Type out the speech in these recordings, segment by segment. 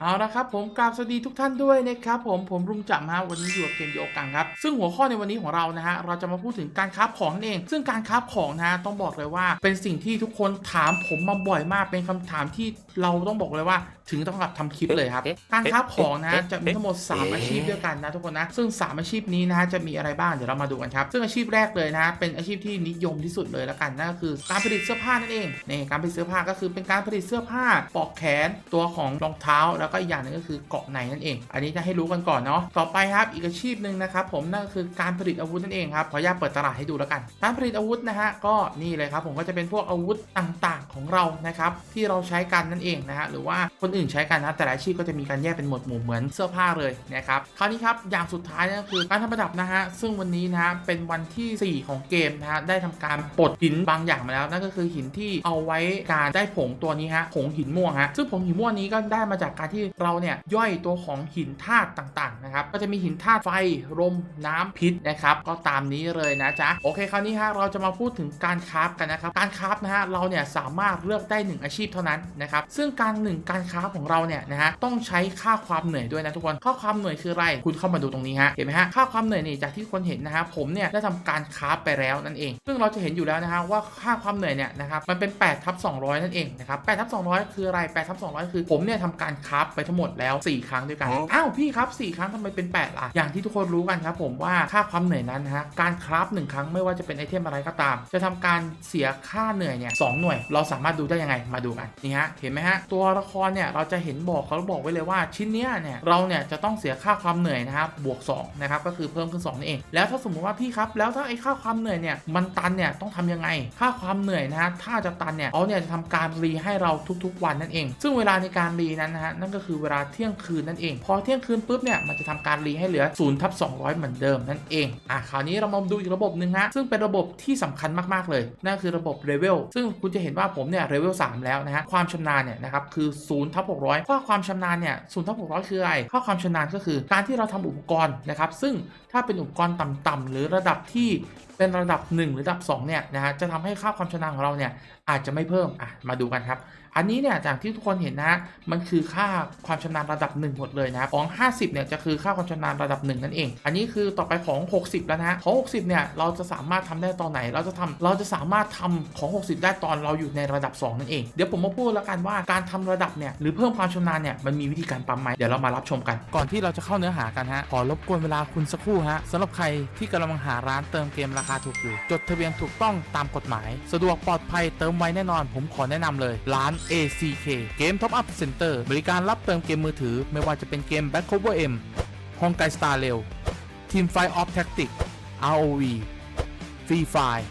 เอาละครับผมกราบสวัสดีทุกท่านด้วยนะครับผมผมรุ่งจับฮะวันนี้อยู่กับเกมโยกังครับซึ่งหัวข้อในวันนี้ของเรานะฮะเราจะมาพูดถึงการค้าของนั่นเอง ซึ่งการค้าของนะฮะต้องบอกเลยว่า เป็นสิ่งที่ทุกคนถามผมมาบ่อยมากเป็นคำถามที่เราต้องบอกเลยว่า ถึงต้องกับทำคลิปเลยครับการคราฟของนะฮะจะมีทั้งหมด 3 อาชีพด้วยกันนะทุกคนนะ ซึ่ง 3 อาชีพนี้นะฮะจะมีอะไรบ้างเดี๋ยวเรามาดูกันครับซึ่งอาชีพแรกเลยนะฮะเป็นอาชีพที่นิยมที่สุดเลยแล้วกันนั่นก็คือการผลิตเสื้อผ้านั่นเองนี่การผลิตเสื้อผ้าก็คือเป็นการผลิตเสื้อผ้าปลอกแขนตัวของรองเท้า แล้วก็อีกอย่างหนึงก็คือเกาะในนั่นเอง อันนี้จะให้รู้กันก่อนเนาะต่อไปครับอีกอาชีพหนึ่งนะครับผมนั่นก็คือการผลิตอาวุธนั่นเองครับขออนุญาตเปิดตลาดให้ดูแล้วกัน การผลิตอาวุธนะฮะก็นี่เลยครับผมก็จะเป็นพวกอาวุธต่างๆของเรานะครับที่เราใช้กันนั่นเองนะฮะหรือว่าคนอื่นใช้กันนะแต่ละอาชีพก็จะมีการแยกเป็นหมวดหมู่เหมือนเสื้อผ้าเลยนะครับคราวนี้ครับอย่างสุดท้ายนั่นก็คือการทำประดับนะฮะซึ่งวันนี้นะเป็นวันที่ 4 ของเกมนะฮะได้ทำการปลดหินบางอย่างมาแล้วนั่นก็คือหินที่เอาไว้การได้ผงตัวนี้ฮะผงหินม่วงฮะซึ่งผงหินม่วงนี้ก็ได้มาจากการที่เราเนี่ยย่อยตัวของหินธาตุต่างๆนะครับก็จะมีหินธาตุไฟลมน้ำพิษนะครับก็ตามนี้เลยนะจ๊ะโอเคคราวนี้ฮะเราจะมาพูดถึงการคราฟกันนะครับการคราฟนะฮะเราเนี่ยสามารถเลือกได้หนึ่งอาชีพเท่านั้นนะครับซึ่งการหนึ่งการคราฟของเราเนี่ยนะฮะต้องใช้ค่าความเหนื่อยด้วยนะทุกคนค่าความเหนื่อยคืออะไร คุณเข้ามาดูตรงนี้ฮะเห็นไหมฮะค่าความเหนื่อยนี่จากที่คนเห็นนะฮะผมเนี่ยได้ทำการคราฟไปแล้วนั่นเอง ซึ่งเราจะเห็นอยู่แล้วนะฮะว่าค่าความเหนื่อยเนี่ยนะครับมันเป็น8ทับ200 นั่นเองนะครับ8ทับ200 คืออะไร8ทับ200 คือผมเนี่ยทำการคราฟไปทั้งหมดแล้ว 4 ครั้งด้วยกันอ๋ออ้าวพี่ครับ4ครั้งทำไมเป็น8ล่ะอย่างที่ทุกคนรู้กันครับผมว่าค่าความเหนื่อยนั้นนะฮะการคราฟ1ครั้งไม่ว่าจะเป็นไอเทมอะไรก็ตาม จะทำการเสียค่าเหนื่อยเนี่ยสองหน่วย เราสามารถดูได้ยังไงมาดูกันนี่ฮะเห็นไหมฮะตัวละครเนี่ยเราจะเห็นบอกเขาบอกไว้เลยว่าชิ้นเนี้ยเนี่ยเราเนี่ยจะต้องเสียค่าความเหนื่อยนะครับบวก2นะครับก็คือเพิ่มขึ้น2นั่นเอง แล้วถ้าสมมติว่าพี่ครับแล้วถ้าไอ้ค่าความเหนื่อยเนี่ยมันตันเนี่ยต้องทำยังไง ค่าความเหนื่อยนะฮะถ้าจะตันเนี่ยเขาเนี่ยจะทำการรีให้เราทุกๆ วันนั่นเอง ซึ่งเวลาในการรีนั้นนะฮะนั่นก็คือเวลาเที่ยงคืนนั่นเอง พอเที่ยงคืนปุ๊บเนี่ยมันจะทำการรีให้เหลือ0ทับ200เหมือนเดิมนั่นเองอะคราวนี้เรามาดูอีกระบบหนึ่งฮะซึ่งเป็นระบบที่สำคัญมากๆเลย นั่นคือระบบเลเวลซึ่งคุณจะเห็นว่าผมเนี่ยเลเวล3แล้วนะฮะความชำนาญเนี่ยนะครับคือ0ทับ600ข้อความชำนาญเนี่ย0ทับ600คืออะไรข้อความชำนาญก็คือการที่เราทำอุปกรณ์นะครับ ซึ่งถ้าเป็นอุปกรณ์ต่ำๆหรือระดับที่เป็นระดับ 1 หรือระดับ2เนี่ยนะฮะจะทำให้ค่าความชำนาญของเราเนี่ยอาจจะไม่เพิ่มอะมาดูกันครับ อันนี้เนี่ยจากที่ทุกคนเห็นนะมันคือค่าความชำนาญระดับ1หมดเลยนะของ 50เนี่ยจะคือค่าความชำนาญระดับ 1 นั่นเอง อันนี้คือต่อไปของ 60 แล้วนะของ 60เนี่ยเราจะสามารถทำได้ตอนไหน เราจะทำเราจะสามารถทำของ 60 ได้ตอนเราอยู่ในระดับ 2 นั่นเอง เดี๋ยวผมมาพูดแล้วกันว่าการทำระดับเนี่ยหรือเพิ่มความชำนาญเนี่ยมันมีวิธีการปั๊มไหมเดี๋ยวเรามารับชมกัน ก่อนที่เราจะเข้าเนื้อหากันฮะขอรบกวนเวลาคุณสักครู่ฮะสำหรับใครที่กำลังหาร้านเติมเกมราคาถูกอยู่จดทะเบียนถูกต้องตามกฎหมาย สะดวกปลอดภัยเติมไวแน่นอน ผมขอแนะนำเลยร้าน ACK เกม Top Up Center บริการรับเติมเกมมือถือ ไม่ว่าจะเป็นเกม Back Cover M ฮองไกสตาร์เร็ว Team Fight Off Tactic ROV Free Fire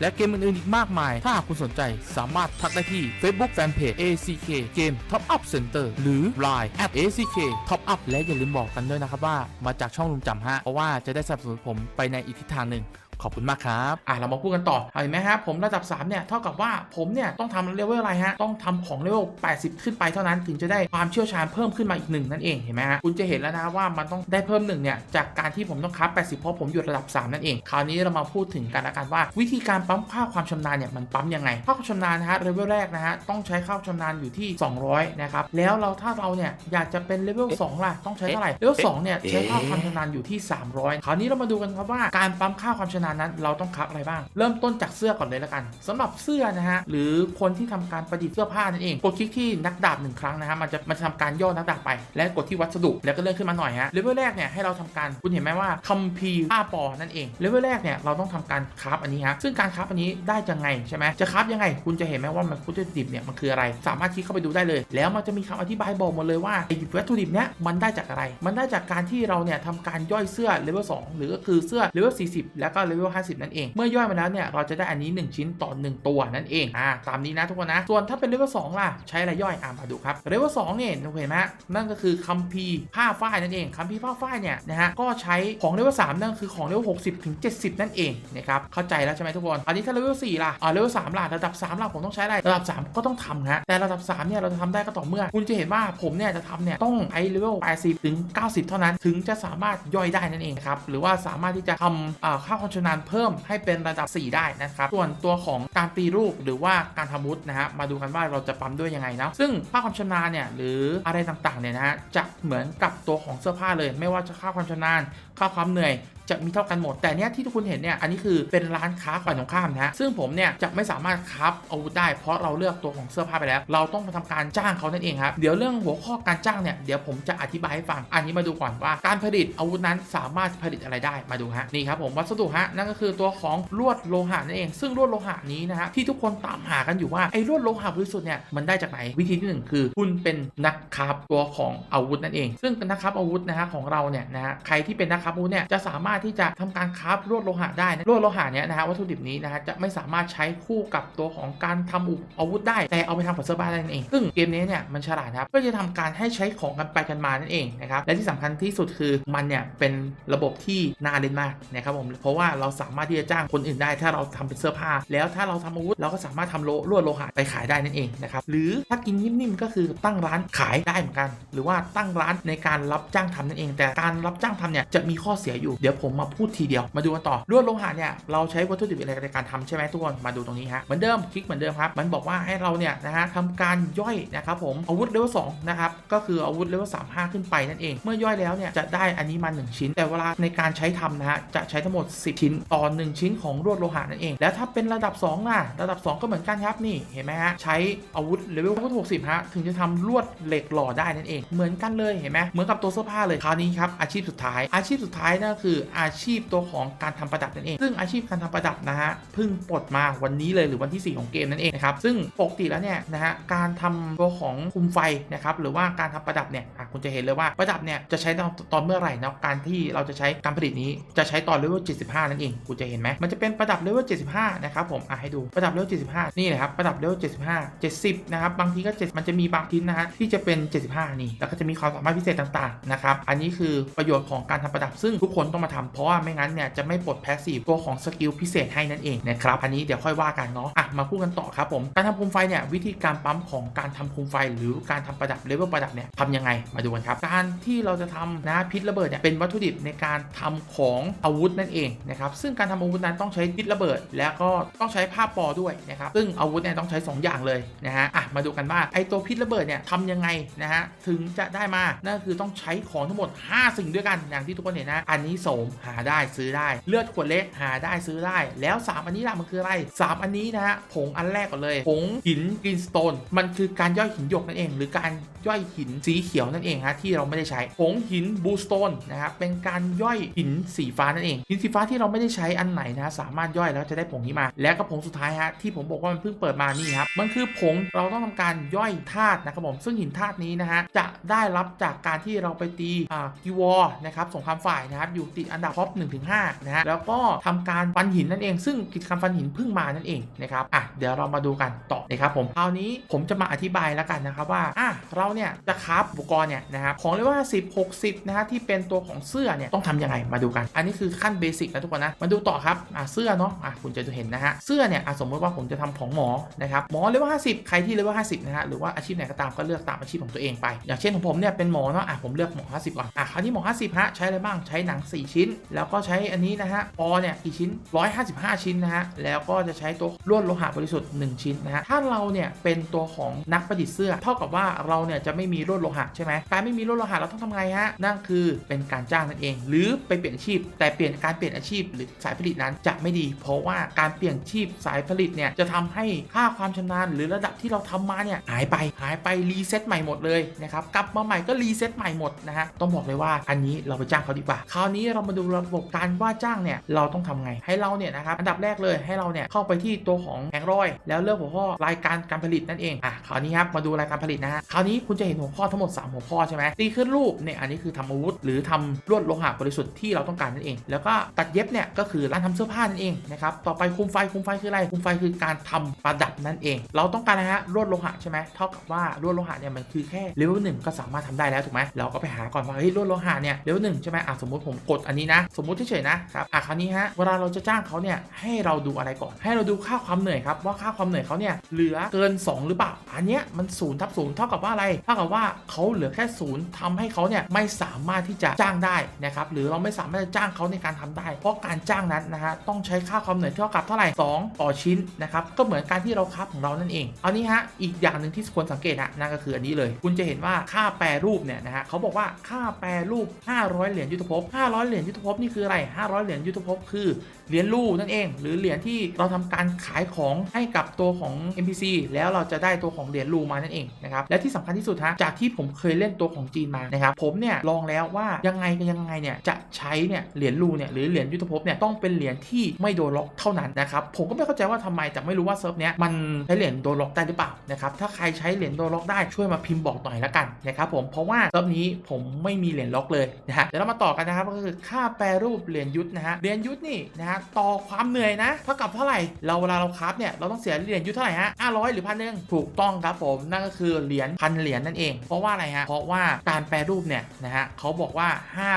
และเกมอื่น ๆ อีกมากมาย ถ้าคุณสนใจสามารถทักได้ที่ Facebook Fanpage ACK Game Top Up Center หรือ Line at ACK Top Up และอย่าลืมบอกกันด้วยนะครับว่ามาจากช่องลุงจำฮะ เพราะว่าจะได้สนับสนุนผมไปในอีกทิศทางหนึ่ง ขอบคุณมากครับอะเรามาพูดกันต่อเห็นไหมฮะผมระดับ3เนี่ยเท่ากับว่าผมเนี่ยต้องทำเลเวลอะไรฮะต้องทำของเลเวล80 ขึ้นไปเท่านั้นถึงจะได้ความเชี่ยวชาญเพิ่มขึ้นมาอีกหนึ่งนั่นเองเห็นไหมฮะคุณจะเห็นแล้วนะว่ามันต้องได้เพิ่มหนึ่งเนี่ยจากการที่ผมต้องคับ80เพราะผมอยู่ระดับ 3 นั่นเอง คราวนี้เรามาพูดถึงกันละกันว่า วิธีการปั๊มค่าความชำนาญเนี่ยมันปั๊มยังไงค่าความชำนาญนะฮะเลเวลแรกนะฮะต้องใช้ค่าความชำนาญอยู่ที่ 200นะครับแล้วเราถ้าเราเนี่ยอยากจะเป็นเลเวล2ล่ะต้องใช้เท่าไหร่เลเวล2เนี่ยใช้ค่าความชำนาญอยู่ที่ 300 คราวนี้เรามาดูกันครับว่าการปั๊มค่าความชำนาญานนั้นเราต้องคับอะไรบ้าง เริ่มต้นจากเสื้อก่อนเลยละกันสำหรับเสื้อนะฮะหรือคนที่ทำการประดิษฐ์เสื้อผ้านั่นเองกดคลิกที่นักดาบหนึ่งครั้งนะฮะมันจะมันจะทำการย่อนักดาบไป และกดที่วัสดุแล้วก็เลื่อนขึ้นมาหน่อยฮะเลเวลแรกเนี่ยให้เราทำการคุณเห็นไหมว่าคัมภีร์ผ้าปอนั่นเองเลเวลแรกเนี่ยเราต้องทำการคราฟอันนี้ฮะซึ่งการคราฟอันนี้ได้ยังไงใช่ไหมจะคราฟยังไง คุณจะเห็นไหมว่ามันวัตถุดิบเนี่ยมันคืออะไร สามารถคลิกเข้าไปดูได้เลย แล้วมันจะมีคำอธิบายบอกหมดเลยว่าไอ้วัตถุดิบเนี้ยมันได้จากอะไร มันได้จากการที่เราเนี่ยทำการย่อยเสื้อเลเวล2หรือก็คือเสื้อเลเวล40 แล้วก็เลเวเล50 นั่นเอง เมื่อย่อยมาแล้วเนี่ยเราจะได้อันนี้ 1 ชิ้นต่อ 1 ตัวนั่นเองอ่าตามนี้นะทุกคนนะ ส่วนถ้าเป็นเลเวล2ล่ะ ใช้อะไรย่อยอ่ามาดูครับเลเวล2เนี่ยเห็นไหมนั่นก็คือคัมภีร์ผ้าฝ้ายนั่นเองคัมภีร์ผ้าฝ้ายเนี่ยนะฮะก็ใช้ของเลเวล3นั่นคือของเลเวล60ถึง70นั่นเองนะครับเข้าใจแล้วใช่ไหมทุกคนอันนี้ถ้าเลเวล4ล่ะอ่าเลเวล3ล่ะระดับ3ล่ะผมต้องใช้อะไรระดับ3ก็ต้องทำฮะแต่ระดับ3เนี่ยเราจะทำได้ก็ต่อเมื่อ คุณจะเห็นว่าผมเนี่ยจะทำเนี่ยต้องใช้เลเวล80ถึง90เท่านั้น ถึงจะสามารถย่อยได้นั่นเองครับหรือว่าสามารถที่จะทำอ่าค่าความชำนานเพิ่มให้เป็นระดับ 4 ได้นะครับ ส่วนตัวของการตีรูปหรือว่าการทำมุดนะฮะมาดูกันว่าเราจะปั๊มด้วยยังไงนะซึ่งค่าความชำนาญเนี่ยหรืออะไรต่างๆเนี่ยนะฮะจะเหมือนกับตัวของเสื้อผ้าเลย ไม่ว่าจะค่าความชำนาญค่าความเหนื่อย จะมีเท่ากันหมด แต่เนี้ยที่ทุกคนเห็นเนี่ยอันนี้คือเป็นร้านค้าฝ่ายตรงข้ามนะฮะซึ่งผมเนี่ยจะไม่สามารถคับอาวุธได้ เพราะเราเลือกตัวของเสื้อผ้าไปแล้ว เราต้องมาทำการจ้างเขานั่นเองครับเดี๋ยวเรื่องหัวข้อการจ้างเนี่ยเดี๋ยวผมจะอธิบายให้ฟังอันนี้มาดูก่อนว่า การผลิตอาวุธนั้นสามารถผลิตอะไรได้มาดูฮะนี่ครับผมวัสดุฮะนั่นก็คือตัวของลวดโลหะนั่นเอง ซึ่งลวดโลหะนี้นะฮะที่ทุกคนตามหากันอยู่ว่าไอ้ลวดโลหะบริสุทธิ์เนี่ยมันได้จากไหนวิธีที่หนึ่งคือคุณเป็นนักคราฟตัวของอาวุธนั่นเอง ซึ่งนักคราฟอาวุธนะฮะของเราเนี่ยนะฮะใครที่เป็นนักคราฟอาวุธเนี่ยจะสามารถที่จะทำการคราฟลวดโลหะได้นะลวดโลหะเนี่ยนะฮะวัตถุดิบนี้นะฮะจะไม่สามารถใช้คู่กับตัวของการทำอุปอาวุธได้ แต่เอาไปทำกับเสื้อผ้าได้นั่นเอง ซึ่งเกมนี้เนี่ยมันฉลาดครับก็จะทำการให้ใช้ของกันไปกันมานั่นเองนะครับและที่สำคัญที่สุดคือมันเนี่ยเป็นระบบที่น่าเล่นมากนะครับผมเพราะว่าเราสามารถที่จะจ้างคนอื่นได้ ถ้าเราทำเป็นเสื้อผ้า แล้วถ้าเราทำอาวุธเราก็สามารถทำโลลวดโลหะไปขายได้นั่นเองนะครับหรือถ้ากินนิ่มๆก็คือตั้งร้านขายได้เหมือนกัน หรือว่าตั้งร้านในการรับจ้างทำนั่นเอง แต่การรับจ้างทำเนี่ยจะมีข้อเสียอยู่เดี๋ยวผมมาพูดทีเดียว มาดูกันต่อลวดโลหะเนี่ยเราใช้วัตถุดิบอะไรในการทำใช่ไหมทุกคนมาดูตรงนี้ฮะเหมือนเดิมคลิกเหมือนเดิมครับมันบอกว่าให้เราเนี่ยนะฮะทำการย่อยนะครับผมอาวุธเลเวลสองนะครับก็คืออาวุธเลเวลสามห้าขึ้นไปนั่นเองเมื่อย่อยแล้วเนี่ยจะได้อันนี้มา1ชิ้น แต่เวลาในการใช้ทำนะฮะจะใช้ทั้งหมด 10 ชิ้นต่อ1ชิ้นของลวดโลหะนั่นเองแล้วถ้าเป็นระดับ2ล่ะระดับ 2 ก็เหมือนกันครับนี่เห็นไหมฮะใช้อาวุธเลเวลหกสิบฮะถึงจะทำลวดเหล็กหล่อได้นั่นเอง เหมือนกันเลยเห็นไหมเหมือนกับตัวเสื้อผ้าเลยคราวนี้ครับอาชีพสุดท้าย อาชีพสุดท้ายนั่นคืออาชีพตัวของการทำประดับนั่นเอง ซึ่งอาชีพการทำประดับนะฮะเพิ่งปลดมาวันนี้เลยหรือวันที่ 4 ของเกมนั่นเองนะครับซึ่งปกติแล้วเนี่ยนะฮะการทำตัวของคุมไฟนะครับหรือว่าการทำประดับเนี่ยคุณจะเห็นเลยว่าประดับเนี่ยจะใช้ตอนเมื่อไหร่นะการที่เราจะใช้การผลิตนี้จะใช้ตอนเลเวล75 นั่นเองคุณจะเห็นไหมมันจะเป็นประดับเลเวล75 นะครับผมอะให้ดูประดับเลเวล75 นี่เลยครับประดับเลเวล75 70 นะครับบางทีก็7มันจะมีบางชิ้นนะฮะที่จะเป็น 75 นี่แล้วก็จะมีความสามารถพิเศษต่างๆนะครับอันนี้คือประโยชน์ของการทำประดับซึ่งทุกคนต้องมาทำเพราะว่าไม่งั้นเนี่ยจะไม่ปลดแพสซีฟตัวของสกิลพิเศษให้นั่นเองนะครับอันนี้เดี๋ยวค่อยว่ากันเนาะอะมาพูดกันต่อครับผมการทำโคมไฟเนี่ยวิธีการปั๊มของการทำโคมไฟ หรือการทำประดับเลเวลประดับเนี่ยทำยังไงมาดูกันครับการที่เราจะทำนะพิษระเบิดเนี่ยเป็นวัตถุดิบในการทำของอาวุธนั่นเองนะครับซึ่งการทำอาวุธนั้นต้องใช้พิษระเบิด แล้วก็ต้องใช้ผ้าปอด้วยนะครับซึ่งอาวุธเนี่ยต้องใช้ 2 อย่างเลยนะฮะอะมาดูกันว่าไอตัวพิษระเบิดเนี่ยทำยังไงนะฮะถึงจะได้มานั่นคือต้องใช้ของทั้งหมด 5 สิ่งด้วยกันอย่างที่ทุกคนเห็นนะอันนี้โสมหาได้ซื้อได้ เลือดขวดเล็กหาได้ซื้อได้ แล้ว 3 อันนี้ล่ะมันคืออะไร 3 อันนี้นะฮะผงอันแรกก่อนเลยผงหินกรีนสโตนมันคือการย่อยหินหยกนั่นเอง หรือการย่อยหินสีเขียวนั่นเองฮะที่เราไม่ได้ใช้ผงหินบูสโตนนะครับเป็นการย่อยหินสีฟ้านั่นเองหินสีฟ้าที่เราไม่ได้ใช้อันไหนนะสามารถย่อยแล้วจะได้ผงนี้มา แล้วก็ผงสุดท้ายฮะที่ผมบอกว่ามันเพิ่งเปิดมานี่ครับมันคือผงเราต้องทำการย่อยธาตุนะครับผมซึ่งหินธาตุนี้นะฮะจะได้รับจากการที่เราไปตีอ่ากิวอร์นะครับสงครามฝ่ายนะครับอยู่ติดอันดับท็อป1-5นะฮะแล้วก็ทำการฟันหินนั่นเอง ซึ่งกิจกรรมฟันหินเพิ่งมานั่นเองนะครับอะเดี๋ยวเรามาดูกันต่อนะครับผมคราวนี้ผมจะมาอธิบายแล้วกันนะครับว่าอะเราเนี่ยจะคราฟอุปกรณ์เนี่ยนะครับของเลเวล50 60นะฮะที่เป็นตัวของเสื้อเนี่ยต้องทำยังไงมาดูกัน อันนี้คือขั้นเบสิกนะทุกคนนะมาดูต่อครับอะเสื้อเนาะอะคุณจะเห็นนะฮะเสื้อเนี่ยอะสมมติว่าผมจะทำของหมอนะครับหมอเลเวล50 ใครที่เลเวล50นะฮะหรือว่าอาชีพไหนก็ตามก็เลือกตามอาชีพของตัวเองไป อย่างเช่นของผมเนี่ยเป็นหมอเนาะอะผมเลือกหมอ50ก่อนอะคราวนี้หมอ50ฮะใช้อะไรบ้างใช้หนัง 4 ชิ้นแล้วก็ใช้อันนี้นะฮะปอเนี่ยกี่ชิ้น 155 ชิ้นนะฮะแล้วก็จะใช้ตัวลวดโลหะบริสุทธิ์1ชิ้นนะฮะถ้าเราเนี่ยเป็นตัวของนักประดิษฐ์เสื้อ เท่ากับว่าเราเนี่ยจะไม่มีลวดโลหะใช่ไหมการไม่มีลวดโลหะเราต้องทำไงฮะนั่นคือเป็นการจ้างนั่นเอง หรือไปเปลี่ยนอาชีพ แต่เปลี่ยนการเปลี่ยนอาชีพ หรือสายผลิตนั้นจะไม่ดี เพราะว่าการเปลี่ยนชีพสายผลิตเนี่ยจะทำให้ค่าความชำนาญ หรือระดับที่เราทำมาเนี่ยหายไปหายไปรีเซ็ตใหม่หมดเลยนะครับกลับมาใหม่ก็รีเซ็ตใหม่หมดนะฮะต้องบอกเลยว่าอันนี้เราไปจ้างเขาดีกว่า คราวนี้เรามาดูระบบการว่าจ้างเนี่ยเราต้องทำไง ให้เราเนี่ยนะครับอันดับแรกเลยให้เราเนี่ยเข้าไปที่ตัวของแผงรอยแล้วเลือกหัวข้อรายการการผลิตนั่นเองอะคราวนี้ครับมาดูรายการผลิตนะฮะคราวนี้คุณจะเห็นหัวข้อทั้งหมด 3 หัวข้อใช่ไหมตีขึ้นรูปเนี่ยอันนี้คือทำอาวุธ หรือทำลวดโลหะบริสุทธิ์ที่เราต้องการนั่นเอง แล้วก็ตัดเย็บเนี่ยก็คือร้านทำเสื้อผ้านั่นเองนะครับต่อไปคุมไฟคุมไฟคืออะไรคุมไฟคือการทำประดับนั่นเอง เราต้องการนะฮะลวดโลหะใช่ไหมเท่ากับว่าลวดโลหะเนี่ยมันคือแค่เลเวลหนึ่งก็สามารถทำได้แล้วถูกไหมเราก็ไปหาก่อนว่าเฮ้ยลวดโลหะเนี่ยเลเวลหนึ่งใช่ไหมอะสมมติผมกดอันนี้นะ สมมุติเฉยๆนะครับอะคราวนี้ฮะเวลาเราจะจ้างเขาเนี่ยให้เราดูอะไรก่อน ให้เราดูค่าความเหนื่อยครับว่าค่าความเหนื่อยเขาเนี่ยเหลือเกิน 2 หรือเปล่าอันเนี้ยมันศูนย์ทับศูนย์เท่ากับว่าอะไรเท่ากับว่าเขาเหลือแค่ศูนย์ทำให้เขาเนี่ยไม่สามารถที่จะจ้างได้นะครับหรือเราไม่สามารถจะจ้างเขาในการทำได้ เพราะการจ้างนั้นนะฮะต้องใช้ค่าความเหนื่อยเท่ากับเท่าไหร่2ต่อชิ้นนะครับก็เหมือนการที่เราคับของเรานั่นเองเอานี้ฮะอีกอย่างหนึ่งที่ควรสังเกตนะนั่นก็คืออันนี้เลย คุณจะเห็นว่าค่าแปรรูปเนี่ยนะฮะเขาบอกว่าค่าแปรรูป 500 เหรียญยุทธภพ500 เหรียญยุทธทภพนี่คืออะไร 500 เหรียญยุทธภพคือ เหรียญลู่นั่นเอง หรือเหรียญที่เราทำการขายของให้กับตัวของ NPC แล้วเราจะได้ตัวของเหรียญลู่มานั่นเองนะครับและที่สำคัญที่สุดฮะจากที่ผมเคยเล่นตัวของจีนมานะครับผมเนี่ยลองแล้วว่ายังไงก็ยังไงเนี่ยจะใช้เนี่ยเหรียญลู่เนี่ยหรือเหรียญยุทธภพเนี่ยต้องเป็นเหรียญที่ไม่โดนล็อกเท่านั้นนะครับผมก็ไม่เข้าใจว่าทำไมแต่ไม่รู้ว่าเซิร์ฟเนี้ยมันใช้เหรียญโดนล็อกได้หรือเปล่านะครับถ้าใครใช้เหรียญโดนล็อกได้ช่วยมาพิมพ์บอกหน่อยละกันนะครับผมเพราะว่าเซิร์ฟนี้ผมไม่มีเหรียญล็อกเลยนะฮะเดี๋ยวเรามาต่อกันนะครับก็คือค่าแปรรูปเหรียญยุทธนะฮะเหรียญยุทธนี่นะฮะต่อความเหนื่อยนะเท่ากับเท่าไหร่เราเวลาเราคราฟเนี่ยเราต้องเสียเหรียญยุทธเท่าไหร่ฮะ500หรือพันหนึ่งถูกต้องครับผมนั่นก็คือเหรียญพันเหรียญนั่นเอง เพราะว่าอะไรฮะเพราะว่าการแปรรูปเนี่ยนะฮะเขาบอกว่า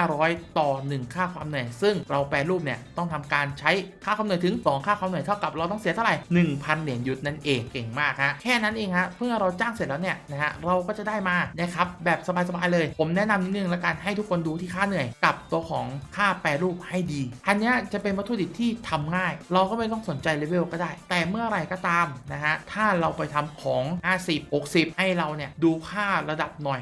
500 ต่อ 1 ค่าความเหนื่อย ซึ่งเราแปรรูปเนี่ยต้องทำการใช้ค่าความเหนื่อยถึง 2 ค่าความเหนื่อยเท่ากับเราต้องเสียเท่าไหร่1,000 เหรียญยุทธนั่นเองเก่งมากฮะแค่นั้นเองฮะเพื่อเราจ้างเสร็จแล้วเนี่ยนะฮะเราก็จะได้มานะครับแบบสบายๆเลย ผมแนะนำนิดนึงแล้วกันให้ทุกคนดูที่ค่าเหนื่อยกับตัวของค่าแปรรูปให้ดี อันนี้จะเป็นวัตถุดิบที่ทำง่าย เราก็ไม่ต้องสนใจเลเวลก็ได้ แต่เมื่อไหร่ก็ตามนะฮะถ้าเราไปทำของ 50 60 ให้เราเนี่ยดูค่าระดับหน่อย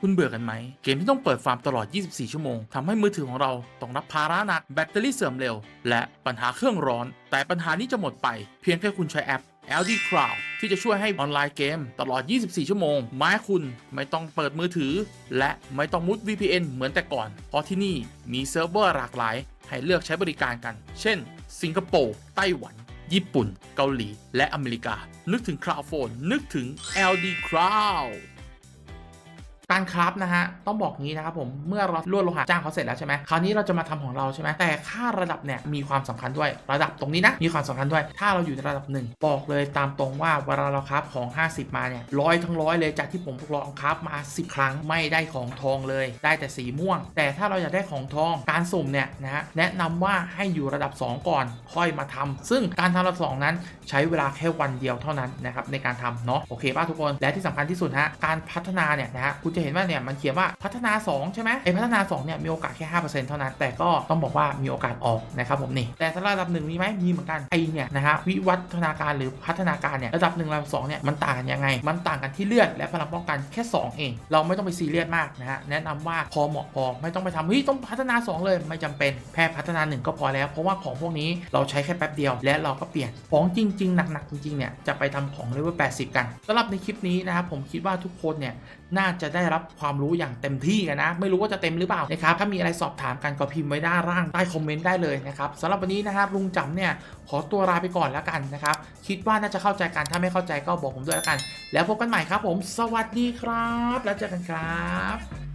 คุณเบื่อกันไหม เกมที่ต้องเปิดฟาร์มตลอด 24 ชั่วโมงทำให้มือถือของเราต้องรับภาระหนัก แบตเตอรี่เสื่อมเร็ว และปัญหาเครื่องร้อน แต่ปัญหานี้จะหมดไป เพียงแค่คุณใช้แอป LD Cloud ที่จะช่วยให้ออนไลน์เกมตลอด 24 ชั่วโมงแม้คุณไม่ต้องเปิดมือถือ และไม่ต้องมุด VPN เหมือนแต่ก่อน เพราะที่นี่มีเซิร์ฟเวอร์หลากหลาย ให้เลือกใช้บริการกัน เช่น สิงคโปร์ ไต้หวัน ญี่ปุ่น เกาหลี และอเมริกา นึกถึง Cloud Phone นึกถึง LD Cloud การคราฟนะฮะต้องบอกงี้นะครับผมเมื่อเราลวดโลหะจ้างเขาเสร็จแล้วใช่ไหมคราวนี้เราจะมาทำของเราใช่ไหมแต่ค่าระดับเนี่ยมีความสำคัญด้วยระดับตรงนี้นะมีความสำคัญด้วย ถ้าเราอยู่ในระดับหนึ่งบอกเลยตามตรงว่าเวลาเราคราฟของ 50 มาเนี่ยร้อยทั้งร้อยเลยจากที่ผมลองคราฟมา 10 ครั้งไม่ได้ของทองเลย ได้แต่สีม่วง แต่ถ้าเราอยากได้ของทองการสุ่มเนี่ยนะฮะแนะนำว่าให้อยู่ระดับ 2 ก่อนค่อยมาทำซึ่งการทำระดับ2นั้นใช้เวลาแค่วันเดียวเท่านั้นนะครับในการทำเนาะโอเคป่ะทุกคนและที่สำคัญที่สุดฮะการพัฒนาเนี่ยนะฮะคุณจะเห็นว่าเนี่ยมันเขียนว่าพัฒนา 2 ใช่ไหมไอพัฒนา2เนี่ยมีโอกาสแค่5%เท่านั้น แต่ก็ต้องบอกว่ามีโอกาสออกนะครับผมนี่แต่ถ้าระดับหนึ่งมีไหมมีเหมือนกันไอเนี่ยนะฮะวิวัฒนาการหรือพัฒนาการเนี่ยระดับหนึ่งระดับสองเนี่ยมันต่างกันยังไง มันต่างกันที่เลือดและพลังป้องกันแค่ 2 เอง เราไม่ต้องไปซีเรียสมากนะฮะแนะนำว่าพอเหมาะพอไม่ต้องไปทำเฮ้ยต้องพัฒนา 2 เลยไม่จำเป็นแค่พัฒนา 1 ก็พอแล้ว เพราะว่าของพวกนี้เราใช้แค่แป๊บเดียว และเราก็เปลี่ยนของจริงๆหนักๆจริงๆเนี่ยจะไปทำของเลเวล80 กันสำหรับในคลิปนี้นะครับผมคิดว่าทุกคนเนี่ยน่าจะได้รับความรู้อย่างเต็มที่กันนะ ไม่รู้ว่าจะเต็มหรือเปล่านะครับถ้ามีอะไรสอบถามกันก็พิมพ์ไว้ด้านล่างใต้คอมเมนต์ได้เลยนะครับสำหรับวันนี้นะครับลุงจำเนี่ยขอตัวลาไปก่อนแล้วกันนะครับคิดว่าน่าจะเข้าใจกันถ้าไม่เข้าใจก็บอกผมด้วยแล้วกัน แล้วพบกันใหม่ครับผม สวัสดีครับ แล้วเจอกันครับ